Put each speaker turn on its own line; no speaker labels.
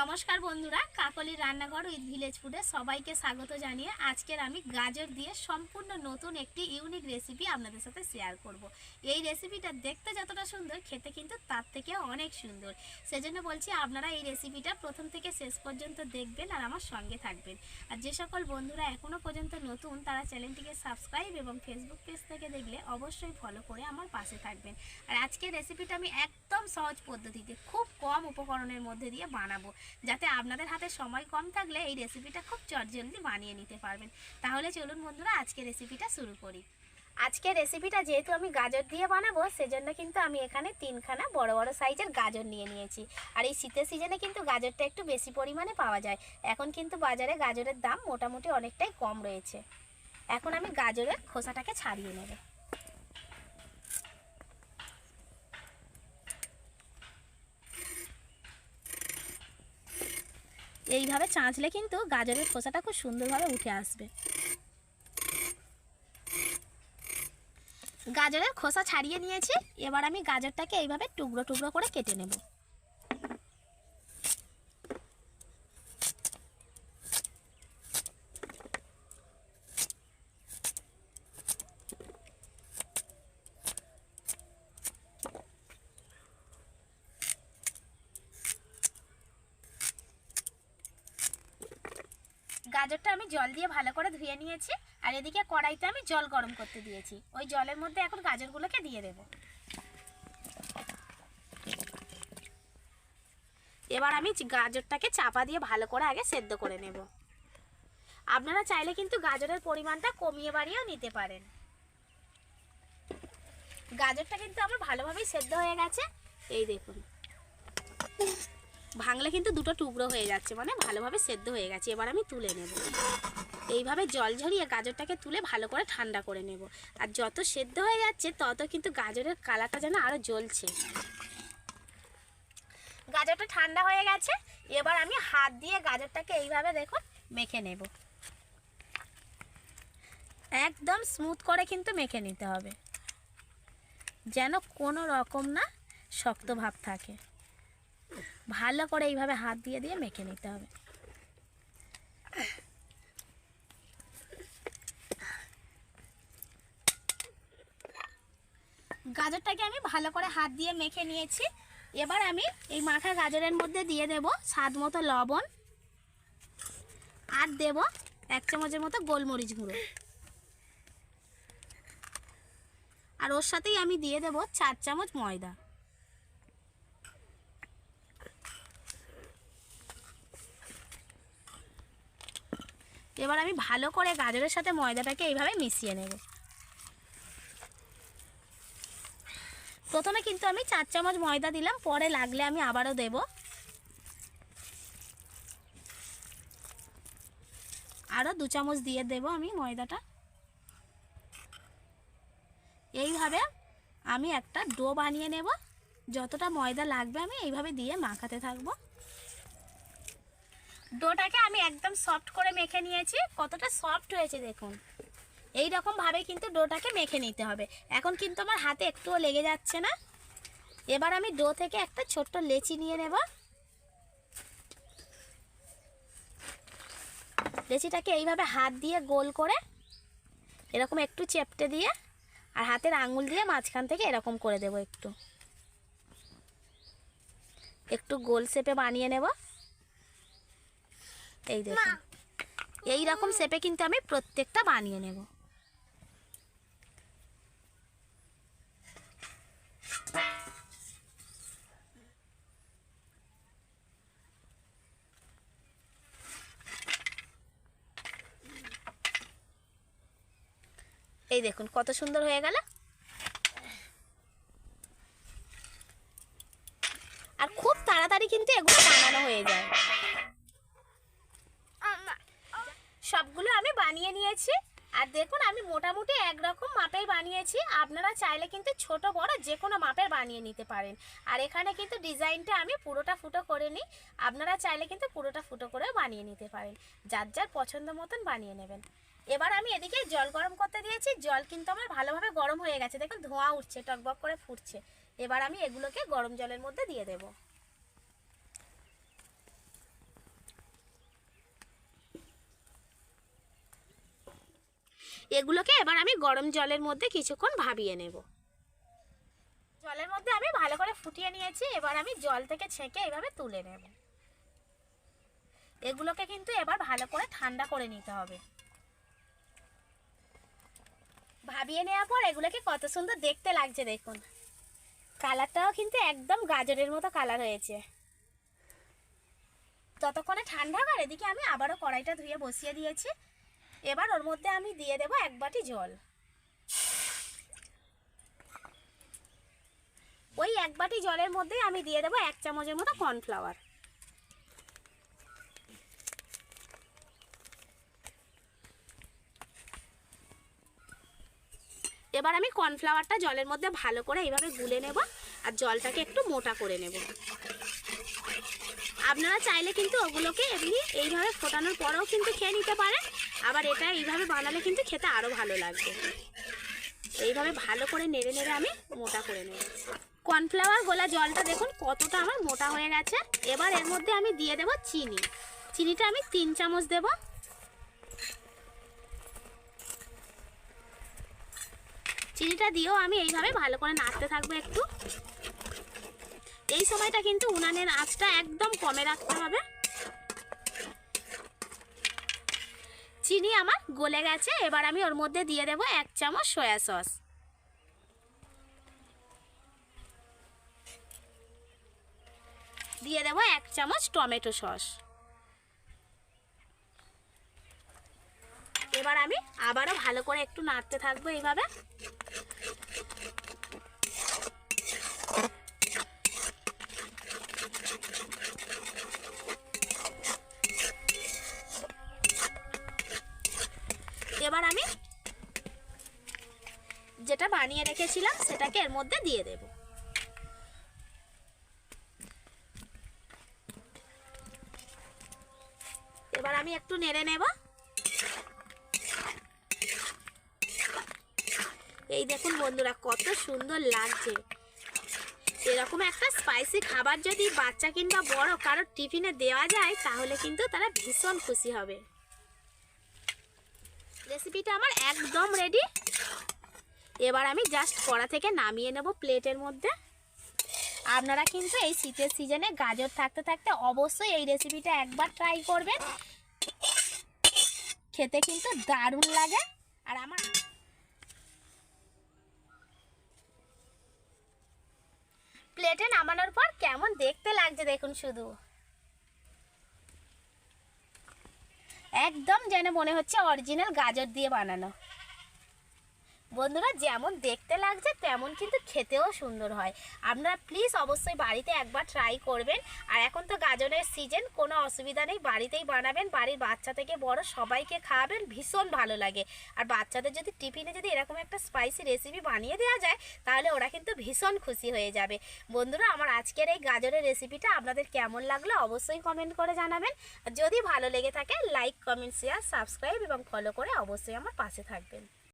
নমস্কার বন্ধুরা কাকলির রান্নাঘর উইথ ভিলেজ ফুডে সবাইকে স্বাগত জানিয়ে আজকের আমি গাজর দিয়ে সম্পূর্ণ নতুন একটি ইউনিক রেসিপি আপনাদের সাথে শেয়ার করব। এই রেসিপিটা দেখতে যতটা সুন্দর, খেতে কিন্তু তার থেকে অনেক সুন্দর। সেজন্য বলছি আপনারা এই রেসিপিটা প্রথম থেকে শেষ পর্যন্ত দেখবেন আর আমার সঙ্গে থাকবেন। আর যে সকল বন্ধুরা এখনও পর্যন্ত নতুন, তারা চ্যানেলটিকে সাবস্ক্রাইব এবং ফেসবুক পেজ থেকে দেখলে অবশ্যই ফলো করে আমার পাশে থাকবেন। আর আজকের রেসিপিটা আমি একদম সহজ পদ্ধতিতে, খুব কম উপকরণের মধ্যে দিয়ে বানাবো। যাতে আপনাদের হাতে সময় কম থাকলে এই রেসিপিটা খুব চটজলদি বানিয়ে নিতে পারবেন। তাহলে চলুন বন্ধুরা, আজকে রেসিপিটা শুরু করি। আজকে রেসিপিটা যেহেতু আমি গাজর দিয়ে বানাবো, সেজন্য কিন্তু আমি এখানে তিনখানা বড় বড় সাইজের গাজর নিয়ে নিয়েছি। আর এই শীতের সিজনে কিন্তু গাজরটা একটু বেশি পরিমাণে পাওয়া যায়। এখন কিন্তু বাজারে গাজরের দাম মোটামুটি অনেকটাই কম রয়েছে। এখন আমি গাজরের খোসাটাকে ছাড়িয়ে নেব। এইভাবে চাঁচলে কিন্তু গাজরের খোসাটা খুব সুন্দরভাবে উঠে আসবে। গাজরের খোসা ছাড়িয়ে নিয়েছি, এবার আমি গাজরটাকে এইভাবে টুকরো টুকরো করে কেটে নেব। গাজরটা আমি জল দিয়ে ভালো করে ধুয়ে নিয়েছি, আর এদিকে কড়াইতে আমি জল গরম করতে দিয়েছি। ওই জলের মধ্যে এখন গাজরগুলোকে দিয়ে দেব। এবার আমি গাজরটাকে চাপা দিয়ে ভালো করে আগে সেদ্ধ করে নেব। আপনারা চাইলে কিন্তু গাজরের পরিমাণটা কমিয়ে বাড়িয়েও নিতে পারেন। গাজরটা কিন্তু আমার ভালোভাবেই সেদ্ধ হয়ে গেছে। এই দেখুন। ভাঙলে কিন্তু দুটো টুকরো হয়ে যাচ্ছে মানে ভালোভাবে সেদ্ধ হয়ে গেছে। এবার আমি তুলে নেব। এইভাবে জল ঝরিয়ে গাজরটাকে তুলে ভালো করে ঠান্ডা করে নেব। আর যত সেদ্ধ হয়ে যাচ্ছে, তত কিন্তু গাজরের কালারটা যেন আরও জ্বলছে। গাজরটা ঠান্ডা হয়ে গেছে, এবার আমি হাত দিয়ে গাজরটাকে এইভাবে দেখুন মেখে নেব। একদম স্মুথ করে কিন্তু মেখে নিতে হবে। যেন কোনো রকম না শক্ত ভাব থাকে। ভালো করে এইভাবে হাত দিয়ে দিয়ে মেখে নিতে হবে। গাজরটাকে আমি ভালো করে হাত দিয়ে মেখে নিয়েছি। এবার আমি এই মাখা গাজরের মধ্যে দিয়ে দেব স্বাদ মতো লবণ আর দেব এক চামচের মতো গোলমরিচ গুঁড়ো। আর ওর সাথেই আমি দিয়ে দেব চার চামচ ময়দা। এবার আমি ভালো করে গাজরের সাথে ময়দাটাকে এইভাবে মিশিয়ে নেব। প্রথমে কিন্তু আমি চার চামচ ময়দা দিলাম, পরে লাগলে আমি আবারও দেব। আরও দু চামচ দিয়ে দেব আমি ময়দাটা। এইভাবে আমি একটা ডো বানিয়ে নেব। যতটা ময়দা লাগবে আমি এইভাবে দিয়ে মাখাতে থাকব। ডোটাকে আমি একদম সফট করে মেখে নিয়েছি। কতটা সফট হয়েছে দেখুন। এই ভাবে কিন্তু ডোটাকে মেখে নিতে হবে। এখন কিন্তু আমার হাতে একটুও লেগে যাচ্ছে না। এবার আমি ডো থেকে একটা ছোট্ট লেচি নিয়ে নেব। লেচিটাকে এইভাবে হাত দিয়ে গোল করে এরকম একটু চেপটে দিয়ে আর হাতের আঙুল দিয়ে মাঝখান থেকে এরকম করে দেব একটু। একটু গোল শেপে বানিয়ে নেব। এই দেখুন। এই রকম শেপে কিন্তু আমি প্রত্যেকটা বানিয়ে নেব। এই দেখুন, কত সুন্দর হয়ে গেল। আর খুব তাড়াতাড়ি কিন্তু এগুলো বানানো হয়ে যায় সবগুলো আমি বানিয়ে নিয়েছি। আর দেখুন, আমি মোটামুটি একরকম মাপেই বানিয়েছি। আপনারা চাইলে কিন্তু ছোট, বড় যে কোনো মাপের বানিয়ে নিতে পারেন। আর এখানে কিন্তু ডিজাইনটা আমি পুরোটা ফুটো করে নিই। আপনারা চাইলে কিন্তু পুরোটা ফুটো করে বানিয়ে নিতে পারেন। যার যার পছন্দ মতন বানিয়ে নেবেন। এবার আমি এদিকে জল গরম করতে দিয়েছি। জল কিন্তু আমার ভালোভাবে গরম হয়ে গেছে। দেখুন, ধোঁয়া উঠছে, টকবক করে ফুটছে। এবার আমি এগুলোকে গরম জলের মধ্যে দিয়ে দেবো। এগুলোকে এবার আমি গরম জলের মধ্যে কিছুক্ষণ ভাবিয়ে নেব। জলের মধ্যে আমি ভালো করে ফুটিয়ে নিয়েছি, এবার আমি জল থেকে ছেঁকে এভাবে তুলে নেব। এগুলোকে কিন্তু এবার ভালো করে ঠান্ডা করে নিতে হবে। ভাবিয়ে নেওয়ার পর এগুলোকে কত সুন্দর দেখতে লাগছে দেখুন। কালারটাও কিন্তু একদম গাজরের মতো কালার হয়েছে। ততক্ষণে ঠান্ডা করে এদিকে আমি আবারও কড়াইটা ধুয়ে বসিয়ে দিয়েছি। এবার ওর মধ্যে আমি দিয়ে দেবো এক বাটি জল। ওই এক বাটি জলের মধ্যে আমি দিয়ে দেবো এক চামচের মতো কর্নফ্লাওয়ার। এবার আমি কর্নফ্লাওয়ারটা জলের মধ্যে ভালো করে এইভাবে গুলে নেব আর জলটাকে একটু মোটা করে নেব। আপনারা চাইলে কিন্তু ওগুলোকে এমনি এইভাবে ফোটানোর পরেও কিন্তু খেয়ে নিতে পারেন। আবার এটা এইভাবে বানালে কিন্তু খেতে আরও ভালো লাগবে। এইভাবে ভালো করে নেড়ে নেড়ে আমি মোটা করে নেব। কর্নফ্লাওয়ার গোলা জলটা দেখুন কতটা আমার মোটা হয়ে গেছে। এবার এর মধ্যে আমি দিয়ে দেব চিনি। চিনিটা আমি তিন চামচ দেব। চিনিটা দিয়েও আমি এইভাবে ভালো করে নাড়তে থাকব একটু। এই সময়টা কিন্তু উনানের আঁচটা একদম কমে রাখতে হবে। চিনি আমার গলে গেছে, এবার আমি ওর মধ্যে দিয়ে দেবো এক চামচ সয়া সস। দিয়ে দেবো এক চামচ টমেটো সস। এবার আমি আবারও ভালো করে একটু নাড়তে থাকব এইভাবে এবার আমি যেটা বানিয়ে রেখেছিলাম, সেটাকে এর মধ্যে দিয়ে দেব। এবার আমি একটু নেড়ে নেব। এই দেখুন বন্ধুরা, কত সুন্দর লাগছে। এরকম একটা স্পাইসি খাবার যদি বাচ্চা কিংবা বড় কারোর টিফিনে দেওয়া যায়, তাহলে কিন্তু তারা ভীষণ খুশি হবে। রেসিপিটা আমার একদম রেডি এবার আমি জাস্ট কড়া থেকে নামিয়ে নেব প্লেটের মধ্যে। আপনারা কিন্তু এই শীতের সিজনে গাজর থাকতে থাকতে অবশ্যই এই রেসিপিটা একবার ট্রাই করবেন। খেতে কিন্তু দারুণ লাগে। আর আমার প্লেটে নামানোর পর কেমন দেখতে লাগছে দেখুন শুধু। একদম যেন মনে হচ্ছে অরিজিনাল গাজর দিয়ে বানানো। বন্ধুরা, যেমন দেখতে লাগছে, তেমন কিন্তু খেতেও সুন্দর হয়। আপনারা প্লিজ অবশ্যই বাড়িতে একবার ট্রাই করবেন। আর এখন তো গাজরের সিজন কোনো অসুবিধা নেই। বাড়িতেই বানাবেন, বাড়ির বাচ্চা থেকে বড় সবাইকে খাওয়াবেন, ভীষণ ভালো লাগে। আর বাচ্চাদের যদি টিফিনে যদি এরকম একটা স্পাইসি রেসিপি বানিয়ে দেওয়া যায়, তাহলে ওরা কিন্তু ভীষণ খুশি হয়ে যাবে। বন্ধুরা, আমার আজকের এই গাজরের রেসিপিটা আপনাদের কেমন লাগল অবশ্যই কমেন্ট করে জানাবেন। যদি ভালো লেগে থাকে লাইক কমেন্ট শেয়ার সাবস্ক্রাইব এবং ফলো করে অবশ্যই আমার পাশে থাকবেন।